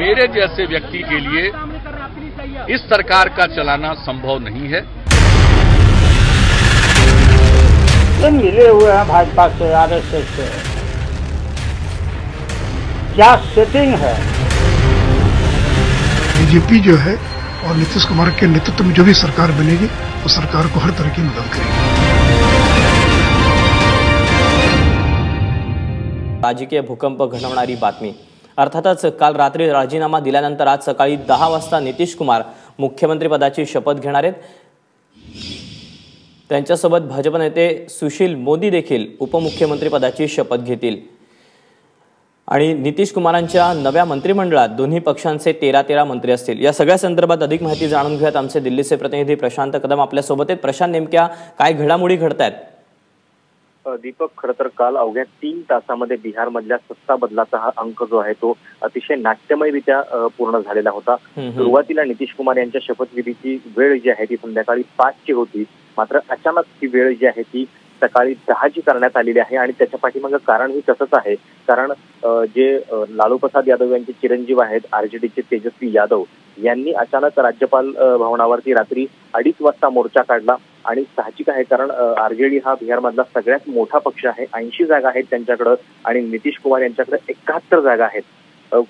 मेरे जैसे व्यक्ति के लिए इस सरकार का चलाना संभव नहीं है। ये मिले हुए हैं भाजपा से आरएसएस से। क्या सेटिंग है? बीजेपी जो है और नीतीश कुमार के नेतृत्व में जो भी सरकार बनेगी वो तो सरकार को हर तरह की मदद करेगी। राजकीय भूकंप घडवणारी बातमी। अर्थातच काल रात्री राजीनामा दिल्यानंतर आज सकाळी दहा वाजता नितीश कुमार मुख्यमंत्रीपदाची शपथ घेणार आहेत. त्यांच्यासोबत भाजप नेते सुशील मोदी देखील उपमुख्यमंत्रीपदाची शपथ घेतील. आणि नितीश कुमारांच्या नव्या मंत्रिमंडळात दोन्ही पक्षांचे तेरा तेरा मंत्री असतील. या सगळ्या संदर्भात अधिक माहिती जाणून घेऊयात आमचे दिल्लीचे प्रतिनिधी प्रशांत कदम आपल्यासोबत आहेत. प्रशांत नेमक्या काय घडामोडी घडत आहेत दीपक खरं तर काल अवघ्या तीन तासामध्ये बिहारमधल्या सत्ता बदलाचा हा अंक जो आहे तो अतिशय नाट्यमयरित्या पूर्ण झालेला होता. सुरुवातीला नितीश कुमार यांच्या शपथविधीची वेळ जी आहे ती संध्याकाळी पाचची होती. मात्र अचानक ही वेळ जी आहे ती सकाळी दहाची करण्यात आलेली आहे आणि त्याच्या पाठीमागं कारण ही तसंच आहे. कारण जे लालू प्रसाद यादव यांचे चिरंजीव आहेत आरजेडीचे तेजस्वी यादव यांनी अचानक राज्यपाल भवनावरती रात्री अडीच वाजता मोर्चा काढला. आणि साहजिक आहे कारण आरजेडी हा बिहारमधला सगळ्यात मोठा पक्ष आहे. ऐंशी जागा आहेत त्यांच्याकडं आणि नितीश कुमार यांच्याकडे एकाहत्तर जागा आहेत.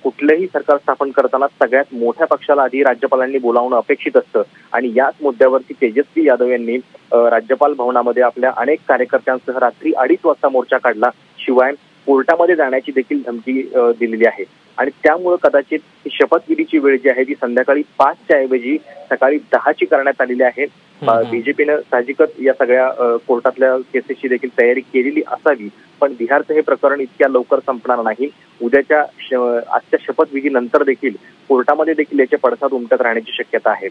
कुठलंही सरकार स्थापन करताना सगळ्यात मोठ्या पक्षाला आधी राज्यपालांनी बोलावणं अपेक्षित असतं. आणि याच मुद्द्यावरती तेजस्वी यादव यांनी राज्यपाल भवनामध्ये आपल्या अनेक कार्यकर्त्यांसह रात्री अडीच वाजता मोर्चा काढला. शिवाय कोर्टामध्ये जाण्याची देखील धमकी दिलेली आहे. आणि त्यामुळे कदाचित ही शपथविधीची वेळ जी आहे ती संध्याकाळी पाचच्या ऐवजी सकाळी दहाची करण्यात आलेली आहे. बीजेपीनं साहजिकच या सगळ्या कोर्टातल्या केसेसची देखील तयारी केलेली असावी पण बिहारचं हे प्रकरण इतक्या लवकर संपणार नाही. उद्याच्या श- आजच्या शपथविधीनंतर देखील कोर्टामध्ये देखील याचे पडसाद उमटत राहण्याची शक्यता आहे.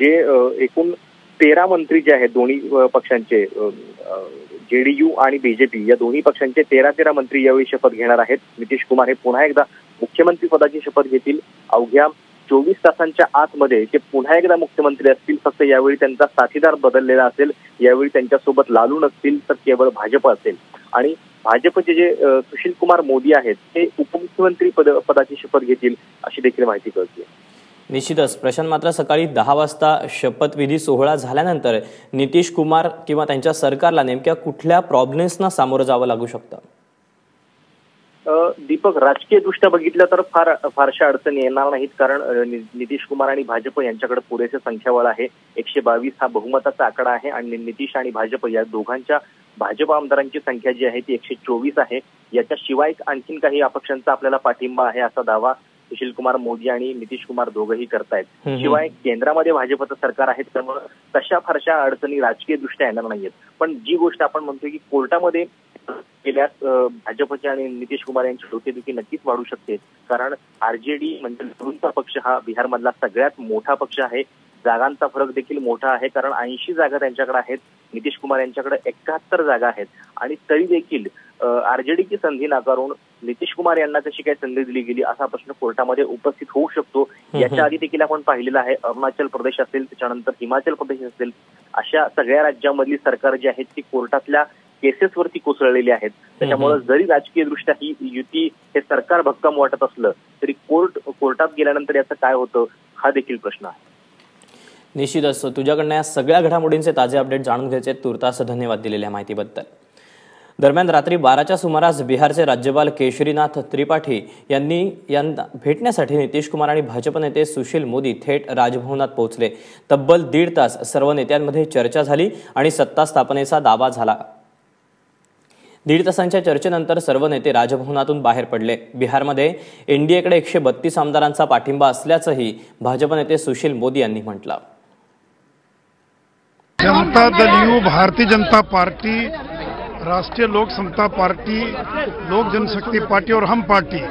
जे एकूण तेरा मंत्री जे आहेत दोन्ही पक्षांचे जेडीयू आणि बीजेपी या दोन्ही पक्षांचे तेरा तेरा मंत्री यावेळी शपथ घेणार आहेत. नितीश कुमार हे पुन्हा एकदा मुख्यमंत्री पदाची शपथ घेतील. अवघ्या चोवीस तासांच्या आतमध्ये ते पुन्हा एकदा मुख्यमंत्री असतील फक्त यावेळी त्यांचा साथीदार बदललेला असेल यावेळी त्यांच्यासोबत लालू नसतील तर केवळ भाजप असेल. आणि भाजपचे जे सुशील कुमार मोदी आहेत ते उपमुख्यमंत्री पद पदाची शपथ घेतील अशी देखील माहिती कळते निश्चितच. प्रशांत मात्र सकाळी दहा वाजता शपथविधी सोहळा झाल्यानंतर नितीश कुमार किंवा त्यांच्या सरकारला नेमक्या कुठल्या प्रॉब्लेम्सना सामोरं जावं लागू शकतं? दीपक राजकीय दृष्ट्या बघितलं तर फार फारशा अडचणी येणार नाहीत. कारण नितीश कुमार आणि भाजप यांच्याकडे पुरेसे संख्याबळ आहे. एकशे बावीस हा बहुमताचा आकडा आहे. आणि नितीश आणि भाजप या दोघांच्या भाजप आमदारांची संख्या जी आहे ती एकशे चोवीस आहे. याच्याशिवाय आणखीन काही अपक्षांचा आपल्याला पाठिंबा आहे असा दावा सुशील कुमार मोदी आणि नितीश कुमार दोघंही करतायत. शिवाय केंद्रामध्ये भाजपचं सरकार आहे त्यामुळे तशा फारशा अडचणी राजकीय दृष्ट्या येणार नाहीयेत. पण जी गोष्ट आपण म्हणतोय की कोर्टामध्ये गेल्यास अ, भाजपचे आणि नितीश कुमार यांची डोकेदुखी नक्कीच वाढू शकते. कारण आरजेडी म्हणजे लहरूंचा पक्ष हा बिहारमधला सगळ्यात मोठा पक्ष आहे. जागांचा फरक देखील मोठा आहे. कारण ऐंशी जागा त्यांच्याकडे आहेत. नितीश कुमार यांच्याकडे एकाहत्तर जागा आहेत. आणि तरी देखील आरजेडीची संधी नाकारून नितीश कुमार यांना कशी काय संधी दिली गेली असा प्रश्न कोर्टामध्ये उपस्थित होऊ शकतो. याच्या आधी देखील आपण पाहिलेलं आहे अरुणाचल प्रदेश असेल त्याच्यानंतर हिमाचल प्रदेश असेल अशा सगळ्या राज्यांमधली सरकार जी आहेत ती कोर्टातल्या केसेसवरती कोसळलेली आहेत. त्याच्यामुळे जरी राजकीय दृष्ट्या ही युती हे सरकार भक्कम वाटत असलं तरी कोर्ट कोर्टात गेल्यानंतर याचं काय होतं हा देखील प्रश्न आहे. निश्चितच तुझ्याकडनं या सगळ्या घडामोडींचे ताजे अपडेट जाणून घ्यायचे तुर्तास धन्यवाद दिलेल्या माहितीबद्दल. दरम्यान रात्री बाराच्या सुमारास बिहारचे राज्यपाल केशरीनाथ त्रिपाठी यांनी यांना भेटण्यासाठी नितीश कुमार आणि भाजप नेते सुशील मोदी थेट राजभवनात पोहोचले. तब्बल दीड तास सर्व नेत्यांमध्ये चर्चा झाली आणि सत्ता स्थापनेचा दावा झाला. दीड तासांच्या चर्चेनंतर सर्व नेते राजभवनातून बाहेर पडले. बिहारमध्ये एनडीएकडे एकशे बत्तीस आमदारांचा पाठिंबा असल्याचंही भाजप नेते सुशील मोदी यांनी म्हटलं. जनता दल यू भारतीय जनता पार्टी राष्ट्रीय लोक समता पार्टी लोक जनशक्ति पार्टी और हम पार्टी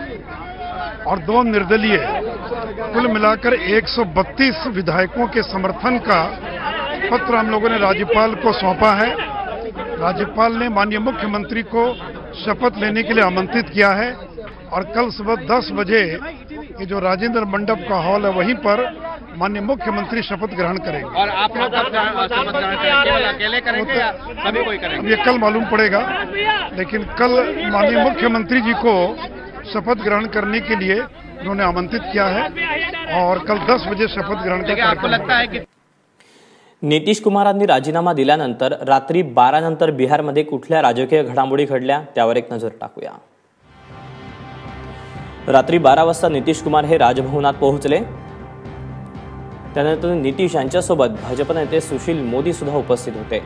और दो निर्दलीय कुल मिलाकर 132 विधायकों के समर्थन का पत्र हम लोगों ने राज्यपाल को सौंपा है। राज्यपाल ने माननीय मुख्यमंत्री को शपथ लेने के लिए आमंत्रित किया है और कल सुबह 10 बजे ये जो राजेंद्र मंडप का हॉल है वहीं पर माननीय मुख्यमंत्री शपथ ग्रहण करेंगे। और आप लोग कब शपथ ग्रहण करेंगे अकेले करेंगे या सभी कोई अब करेंगे ये कल मालूम पड़ेगा लेकिन कल माननीय मुख्यमंत्री जी को शपथ ग्रहण करने के लिए उन्होंने आमंत्रित किया है और कल 10 बजे शपथ ग्रहण का आपको लगता है कि नितीश कुमारांनी राजीनामा दिल्यानंतर रात्री बारा नंतर बिहारमध्ये कुठल्या राजकीय घडामोडी घडल्या त्यावर एक नजर टाकूया. रात्री बारा वाजता नितीश कुमार हे राजभवनात पोहोचले. त्यानंतर नितीश यांच्यासोबत भाजप नेते सुशील मोदी सुद्धा उपस्थित होते.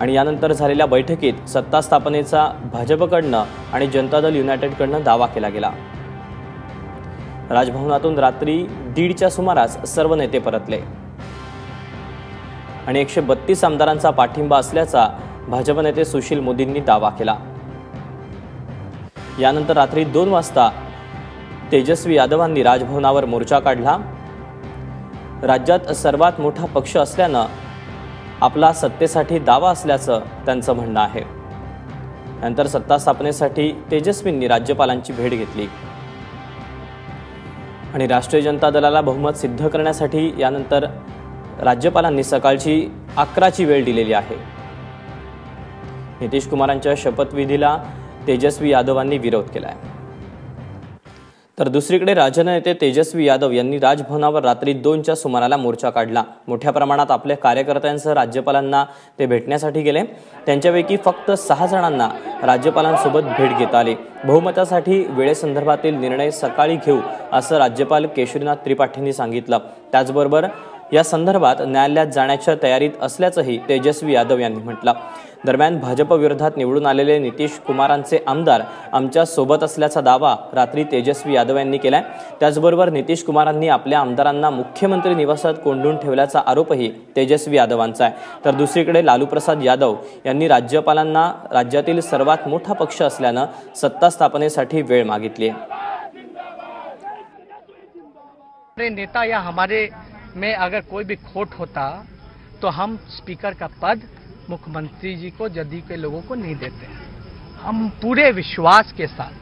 आणि यानंतर झालेल्या बैठकीत सत्ता स्थापनेचा भाजपकडनं आणि जनता दल युनायटेडकडनं दावा केला गेला. राजभवनातून रात्री दीडच्या सुमारास सर्व नेते परतले. आणि एकशे बत्तीस आमदारांचा पाठिंबा असल्याचा भाजप नेते सुशील मोदींनी दावा केला. यानंतर रात्री दोन वाजता तेजस्वी यादवांनी राजभवनावर मोर्चा काढला. राज्यात सर्वात मोठा पक्ष असल्यानं आपला सत्तेसाठी दावा असल्याचं त्यांचं म्हणणं आहे. नंतर सत्ता स्थापनेसाठी तेजस्वींनी राज्यपालांची भेट घेतली. आणि राष्ट्रीय जनता दलाला बहुमत सिद्ध करण्यासाठी यानंतर राज्यपालांनी सकाळची अकराची वेळ दिलेली आहे. नितीश कुमारांच्या शपथविधीला तेजस्वी यादवांनी विरोध केला आहे तर दुसरीकडे राजनेते तेजस्वी यादव यांनी राजभवनावर रात्री दोनच्या सुमाराला मोर्चा काढला. मोठ्या प्रमाणात आपल्या कार्यकर्त्यांसह राज्यपालांना ते भेटण्यासाठी गेले. त्यांच्यापैकी फक्त सहा जणांना राज्यपालांसोबत भेट घेता आली. बहुमतासाठी वेळेसंदर्भातील निर्णय सकाळी घेऊ असं राज्यपाल केशरीनाथ त्रिपाठींनी सांगितलं. त्याचबरोबर या संदर्भात न्यायालयात जाण्याच्या तयारीत असल्याचंही तेजस्वी यादव यांनी म्हटलं. दरम्यान भाजपविरोधात निवडून आलेले नितीश कुमारांचे आमदार आमच्यासोबत असल्याचा दावा रात्री तेजस्वी यादव यांनी केलाय. त्याचबरोबर नितीश कुमारांनी आपल्या आमदारांना मुख्यमंत्री निवासात कोंडून ठेवल्याचा आरोपही तेजस्वी यादवांचा आहे. तर दुसरीकडे लालूप्रसाद यादव यांनी राज्यपालांना राज्यातील सर्वात मोठा पक्ष असल्यानं सत्ता स्थापनेसाठी वेळ मागितली आहे. हमारे नेता या हमारे में अगर कोई भी खोट होता तो हम स्पीकर का पद मुख्यमंत्री जी को, जदयू के लोगों को नहीं देते। हैं हम पूरे विश्वास के साथ,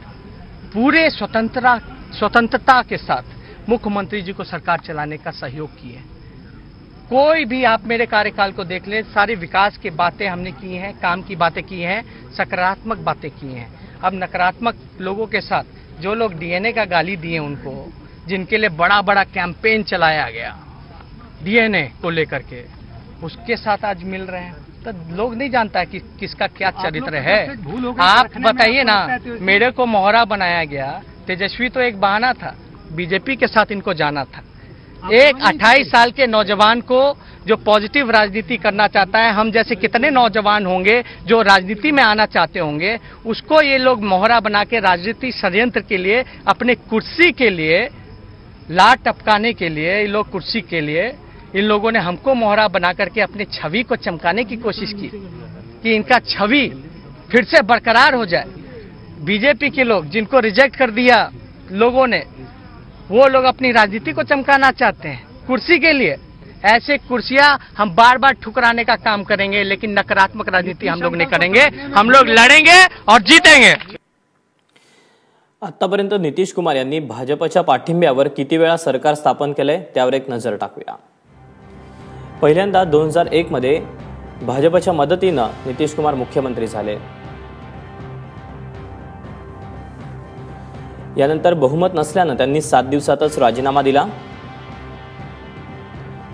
पूरे स्वतंत्रता स्वतंत्रता के साथ मुख्यमंत्री जी को सरकार चलाने का सहयोग किए कोई भी आप मेरे कार्यकाल को देख ले, सारी विकास की बातें हमने की हैं, काम की बातें की हैं, सकारात्मक बातें की हैं। अब नकारात्मक लोगों के साथ, जो लोग डीएनए का गाली दिए उनको, जिनके लिए बड़ा बड़ा कैंपेन चलाया गया, डीएनए को लेकर के, उसके साथ आज मिल रहे हैं। तो लोग नहीं जानता है कि किसका क्या चरित्र है। आप बताइए ना मेरे को मोहरा बनाया गया। तेजस्वी तो एक बहाना था। बीजेपी के साथ इनको जाना था। एक 28 साल के नौजवान को जो पॉजिटिव राजनीति करना चाहता है हम जैसे कितने नौजवान होंगे जो राजनीति में आना चाहते होंगे उसको ये लोग मोहरा बना के राजनीति षडयंत्र के लिए अपने कुर्सी के लिए लाट टपकाने के लिए ये लोग कुर्सी के लिए इन लोगों ने हमको मोहरा बना करके अपनी छवि को चमकाने की कोशिश की कि इनका छवि फिर से बरकरार हो जाए। बीजेपी के लोग जिनको रिजेक्ट कर दिया लोगों ने, वो लोग अपनी राजनीति को चमकाना चाहते हैं। कुर्सी के लिए ऐसे कुर्सियाँ हम बार बार ठुकराने का काम करेंगे, लेकिन नकारात्मक राजनीति हम लोग नहीं करेंगे। हम लोग लड़ेंगे और जीतेंगे। आतापर्यंत नितीश कुमार यांनी भाजपच्या पाठिंब्यावर किती वेळा सरकार स्थापन केलंय, त्यावर एक नज़र टाकूया. पहिल्यांदा दोन हजार एकमध्ये भाजपच्या मदतीनं नितीश कुमार मुख्यमंत्री झाले. यानंतर बहुमत नसल्यानं त्यांनी सात दिवसातच राजीनामा दिला.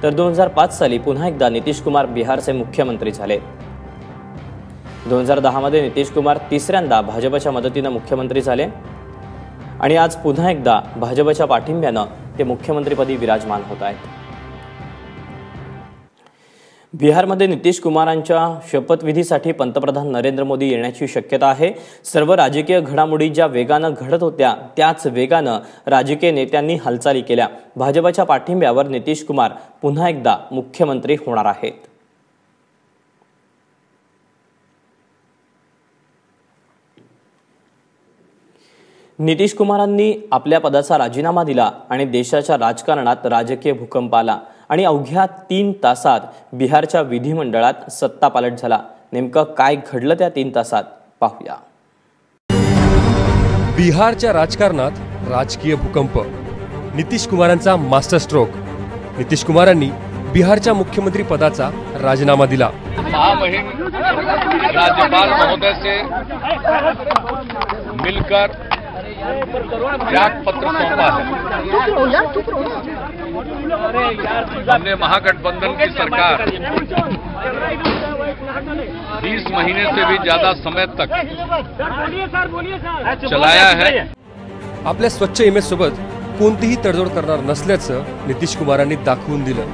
तर दोन हजार पाच साली पुन्हा एकदा नितीश कुमार बिहारचे मुख्यमंत्री झाले. दोन हजार दहामध्ये नितीश कुमार तिसऱ्यांदा भाजपच्या मदतीनं मुख्यमंत्री झाले. आणि आज पुन्हा एकदा भाजपच्या पाठिंब्यानं ते मुख्यमंत्रीपदी विराजमान होत आहेत. बिहारमध्ये नितीश कुमारांच्या शपथविधीसाठी पंतप्रधान नरेंद्र मोदी येण्याची शक्यता आहे. सर्व राजकीय घडामोडी ज्या वेगानं घडत होत्या त्याच वेगानं राजकीय नेत्यांनी हालचाली केल्या. भाजपच्या पाठिंब्यावर नितीश कुमार पुन्हा एकदा मुख्यमंत्री होणार आहेत. नितीश कुमारांनी आपल्या पदाचा राजीनामा दिला आणि देशाच्या राजकारणात राजकीय भूकंप आला. आणि अवघ्या तीन तासात बिहारच्या विधिमंडळात सत्तापालट झाला. नेमकं काय घडलं त्या तीन तासात? पाहूया. बिहारच्या राजकारणात राजकीय भूकंप. नितीश कुमारांचा मास्टर स्ट्रोक. नितीश कुमारांनी बिहारच्या मुख्यमंत्री पदाचा राजीनामा दिला. राज्यपाल महोदय से मिलकर त्याग पत्र सौंपा है। हमने महागठबंधन की सरकार 20 महीने से भी ज़्यादा समय तक चलाया है। आपल्या स्वच्छ इमेज सोबत कोणतीही तडजोड करणार नसल्याचं नितीश कुमारांनी दाखवून दिलं.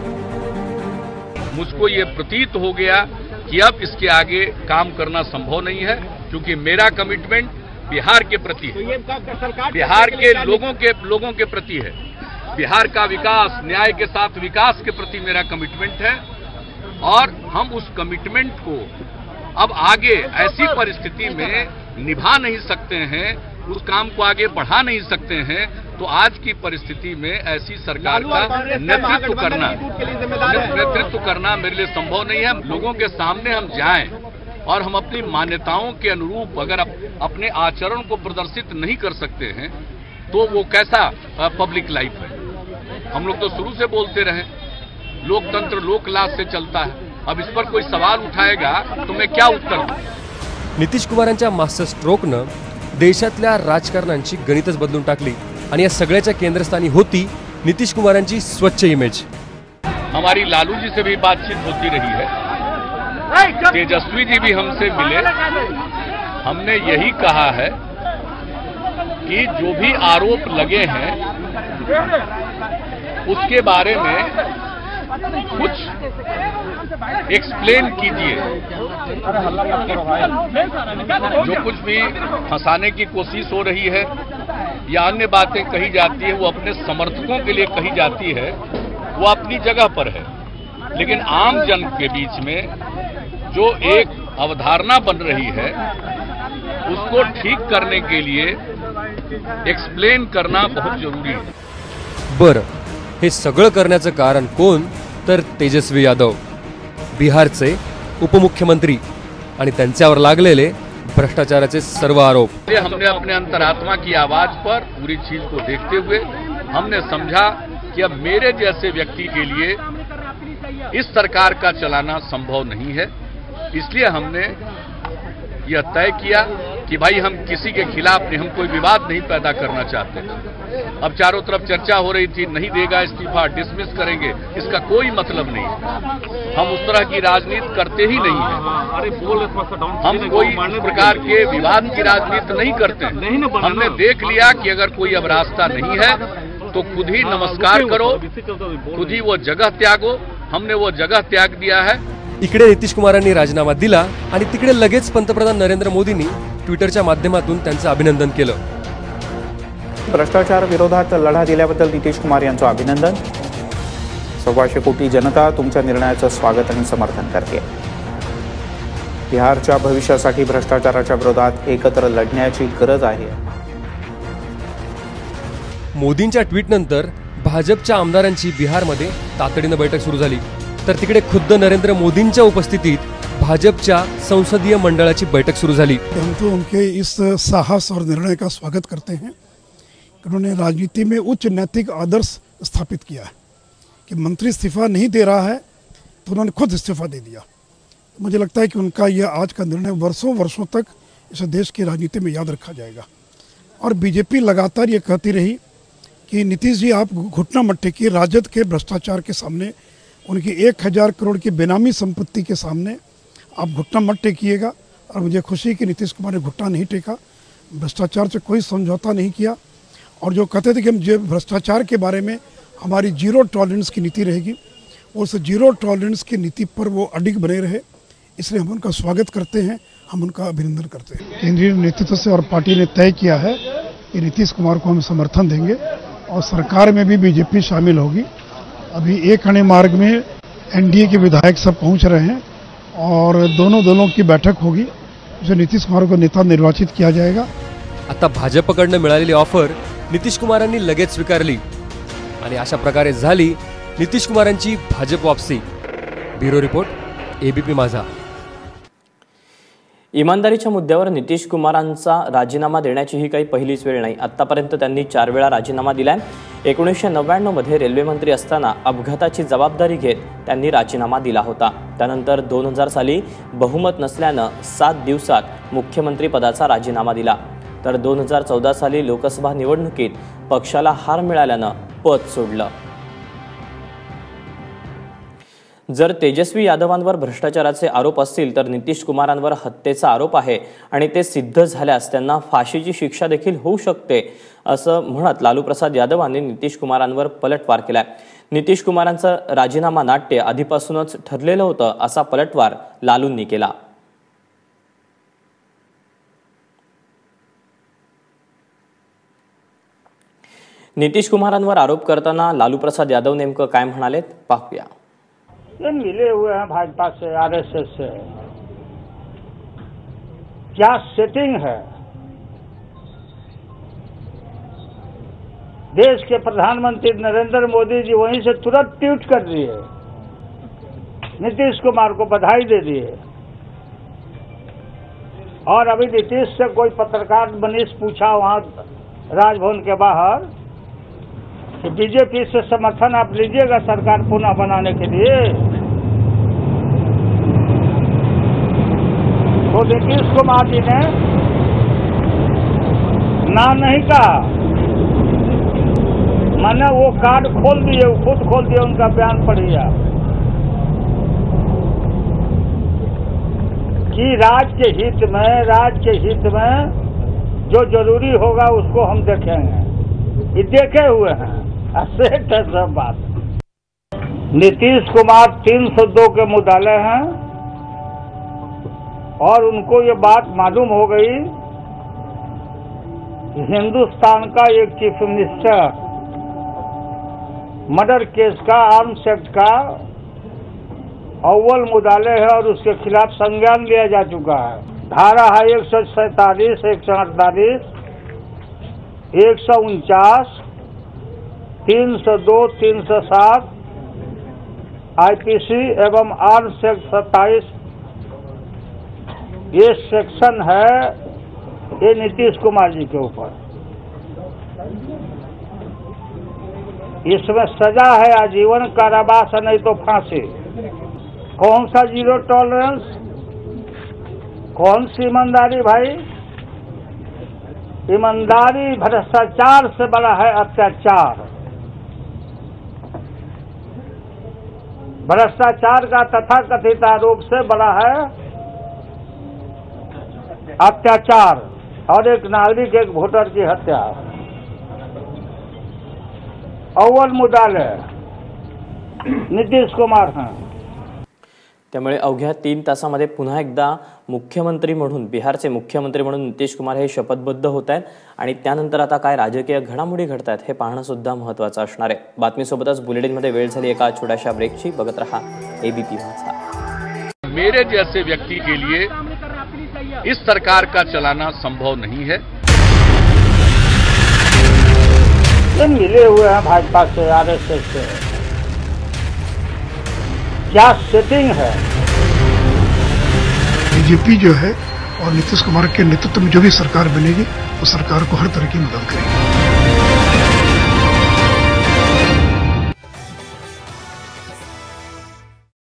मुझको ये प्रतीत हो गया कि अब इसके आगे काम करना संभव नहीं है क्योंकि मेरा कमिटमेंट बिहार के प्रति है। बिहार के लोगों के लोगों के प्रति है। बिहार का विकास न्याय के साथ विकास के प्रति मेरा कमिटमेंट है। और हम उस कमिटमेंट को अब आगे ऐसी परिस्थिति में निभा नहीं सकते हैं उस काम को आगे बढ़ा नहीं सकते हैं तो आज की परिस्थिति में ऐसी सरकार का नेतृत्व करना नेतृत्व करना मेरे लिए संभव नहीं है। लोगों के सामने हम जाएँ। और हम अपनी मान्यताओं के अनुरूप अगर अप, अपने आचरण को प्रदर्शित नहीं कर सकते हैं तो वो कैसा पब्लिक लाइफ है। हम लोग तो शुरू से बोलते रहे लोकतंत्र लोकलाज से चलता है। अब इस पर कोई सवाल उठाएगा तो मैं क्या उत्तर दूँ? नितीश कुमारांच्या मास्टर स्ट्रोकनं देशातल्या राजकारणांची गणितच बदलून टाकली आणि या सगळ्याच्या केंद्रस्थानी होती नीतीश कुमारांची स्वच्छ इमेज हमारी लालू जी से भी बातचीत होती रही है। तेजस्वी जी भी हमसे मिले। हमने यही कहा है कि जो भी आरोप लगे हैं, उसके बारे में कुछ एक्सप्लेन कीजिए। जो कुछ भी फंसाने की कोशिश हो रही है या अन्य बातें कही जाती है, वो अपने समर्थकों के लिए कही जाती है, वो अपनी जगह पर है। लेकिन आम जन के बीच में जो एक अवधारणा बन रही है उसको ठीक करने के लिए एक्सप्लेन करना बहुत ज़रूरी है। बरं हे सगळं करण्याचं कारण कोण? तर तेजस्वी यादव. बिहारचे उपमुख्यमंत्री आणि त्यांच्यावर लागलेले भ्रष्टाचाराचे सर्व आरोप. हमने अपने अंतरात्मा की आवाज़ पर पूरी चीज़ को देखते हुए हमने समझा कि अब मेरे जैसे व्यक्ति के लिए इस सरकार का चलाना संभव नहीं है। इसलिए हमने यह तय किया कि भाई हम किसी के खिलाफ नहीं हम कोई विवाद नहीं पैदा करना चाहते अब चारों तरफ़ चर्चा हो रही थी नहीं देगा इस्तीफा डिसमिस करेंगे इसका कोई मतलब नहीं। हम उस तरह की राजनीति करते ही नहीं है। हम कोई प्रकार के विवाद की राजनीति नहीं करते। हमने देख लिया कि अगर कोई अब रास्ता नहीं है तो खुद ही नमस्कार करो खुद ही वो जगह त्यागो। हमने वो जगह त्याग दिया है। इकडे नितीश कुमारांनी राजीनामा दिला आणि तिकडे लगेच पंतप्रधान नरेंद्र मोदींनी ट्विटरच्या माध्यमातून त्यांचं अभिनंदन केलं. भ्रष्टाचार विरोधात लढा दिल्याबद्दल नितीश कुमार यांचं अभिनंदन. सव्वाशे कोटी जनता तुमच्या निर्णयाचं स्वागत आणि समर्थन करते. बिहारच्या भविष्यासाठी भ्रष्टाचाराच्या विरोधात एकत्र लढण्याची गरज आहे. मोदींच्या ट्विटनंतर भाजपच्या आमदारांची बिहारमध्ये तातडीनं बैठक सुरू झाली. तर तिकडे खुद्द नरेंद्र मोदींच्या उपस्थितीत भाजपच्या संसदीय मंडळाची बैठक सुरू झाली. उनके इस साहस और निर्णय का स्वागत करते हैं कि उन्होंने राजनीति में उच्च नैतिक आदर्श स्थापित किया है। कि मंत्री इस्तीफा नहीं दे रहा है तो उन्होंने खुद इस्तीफा दे दिया। मुझे लगता है कि उनका यह आज का निर्णय वर्षों वर्षों तक इस देश की राजनीति में याद रखा जाएगा। और बीजेपी लगातार ये कहती रही कि नीतीश जी, आप घुटना मत टेकिए राजद के भ्रष्टाचार के सामने उनकी एक हज़ार करोड़ की बेनामी संपत्ति के सामने आप घुटना मत टेकिएगा और मुझे खुशी कि नीतीश कुमार ने घुटना नहीं टेका। भ्रष्टाचार से कोई समझौता नहीं किया। और जो कहते थे कि हम जो भ्रष्टाचार के बारे में हमारी ज़ीरो टॉलरेंस की नीति रहेगी, उस ज़ीरो टॉलरेंस की नीति पर वो अडिग बने रहे। इसलिए हम उनका स्वागत करते हैं, हम उनका अभिनंदन करते हैं। केंद्रीय नेतृत्व से और पार्टी ने तय किया है कि नीतीश कुमार को हम समर्थन देंगे और सरकार में भी बीजेपी शामिल होगी। अभी एक अणे मार्ग में एनडीए के विधायक सब पहुँच रहे हैं और दोनों दलों की बैठक होगी उसमें नीतीश कुमार को नेता निर्वाचित किया जाएगा। आता भाजपकडनं मिळालेली ऑफ़र नितीश कुमारांनी लगेच स्वीकारली आणि अशा प्रकारे झाली नितीश कुमारांची भाजप वापसी. ब्युरो रिपोर्ट एबीपी माझा. इमानदारीच्या मुद्द्यावर नितीश कुमारांचा राजीनामा देण्याची ही काही पहिलीच वेळ नाही. आत्तापर्यंत त्यांनी चार वेळा राजीनामा दिलाय. एकोणीसशे नव्याण्णवमध्ये रेल्वेमंत्री असताना अपघाताची जबाबदारी घेत त्यांनी राजीनामा दिला होता. त्यानंतर दोन हजार साली बहुमत नसल्यानं सात दिवसात मुख्यमंत्रीपदाचा राजीनामा दिला. तर दोन हजार चौदा साली लोकसभा निवडणुकीत पक्षाला हार मिळाल्यानं पद सोडलं. जर तेजस्वी यादवांवर भ्रष्टाचाराचे आरोप असतील तर नितीश कुमारांवर हत्येचा आरोप आहे आणि ते सिद्ध झाल्यास त्यांना फाशीची शिक्षा देखील होऊ शकते असं म्हणत लालू प्रसाद यादवांनी नितीश कुमारांवर पलटवार केलाय. नितीश कुमारांचं राजीनामा नाट्य आधीपासूनच ठरलेलं होतं असा पलटवार लालूंनी केला. नितीश कुमारांवर आरोप करताना लालू प्रसाद यादव नेमकं काय म्हणालेत? पाहूया. ये मिले हुए हैं भाजपा से, आरएसएस से। क्या सेटिंग है? देश के प्रधानमंत्री नरेंद्र मोदी जी वहीं से तुरंत ट्वीट कर दिए। नीतीश कुमार को बधाई दे दिए। और अभी नीतीश से कोई पत्रकार मनीष पूछा वहाँ राजभवन के बाहर कि बीजेपी से समर्थन आप लीजिएगा सरकार पुनः बनाने के लिए। तो नीतीश कुमार जी ने ना नहीं कहा मैंने वो कार्ड खोल दिए, वो खुद खोल दिए, उनका बयान पढ़िए कि राज्य के हित में राज्य के हित में जो ज़रूरी होगा, उसको हम देखेंगे। ये देखे हुए हैं। सेट है सब बात। नीतीश कुमार 302 के मुदाले हैं। और उनको ये बात मालूम हो गई हिंदुस्तान का एक चीफ मिनिस्टर मर्डर केस का, आर्म्स एक्ट का अव्वल मुदाले है और उसके खिलाफ संज्ञान लिया जा चुका है। धारा है एक सौ सैतालीस, एक सौ अड़तालीस, एक सौ उनचास, तीन सौ दो, तीन सौ सात, आईपीसी एवं आर्म्स एक्ट सत्ताईस ये सेक्शन है ये नीतीश कुमार जी के ऊपर। इसमें सजा है आजीवन, कारावास नहीं तो फांसी। कौन सा ज़ीरो टॉलरेंस कौन सी ईमानदारी भाई? ईमानदारी भ्रष्टाचार से बड़ा है अत्याचार। भ्रष्टाचार का तथा कथित आरोप से बड़ा है अत्याचार। और एक नागरिक एक वोटर की हत्या। अव्वल मुदाले नीतीश कुमार हैं। त्यामुळे अवघ्या तीन तासामध्ये पुन्हा एकदा मुख्यमंत्री म्हणून बिहारचे मुख्यमंत्री म्हणून नितीश कुमार हे शपथबद्ध होत आहेत. आणि त्यानंतर आता काय राजकीय घडामोडी घडत आहेत हे पाहणं सुद्धा महत्वाचं असणार आहे. बातमीसोबतच बुलेटिनमध्ये वेळ झाली एका छोट्याशा ब्रेकची बघत रहा एबीपी माझा मेरे जैसे व्यक्ति के लिए इस सरकार का चलाना संभव नहीं है। ये मिले हुए हैं भाजपा से आर एस एस से। क्या सेटिंग है? बीजेपी जो है और नीतीश कुमार के नेतृत्व में जो भी सरकार बनेगी वो सरकार को हर तरह की मदद करेगी।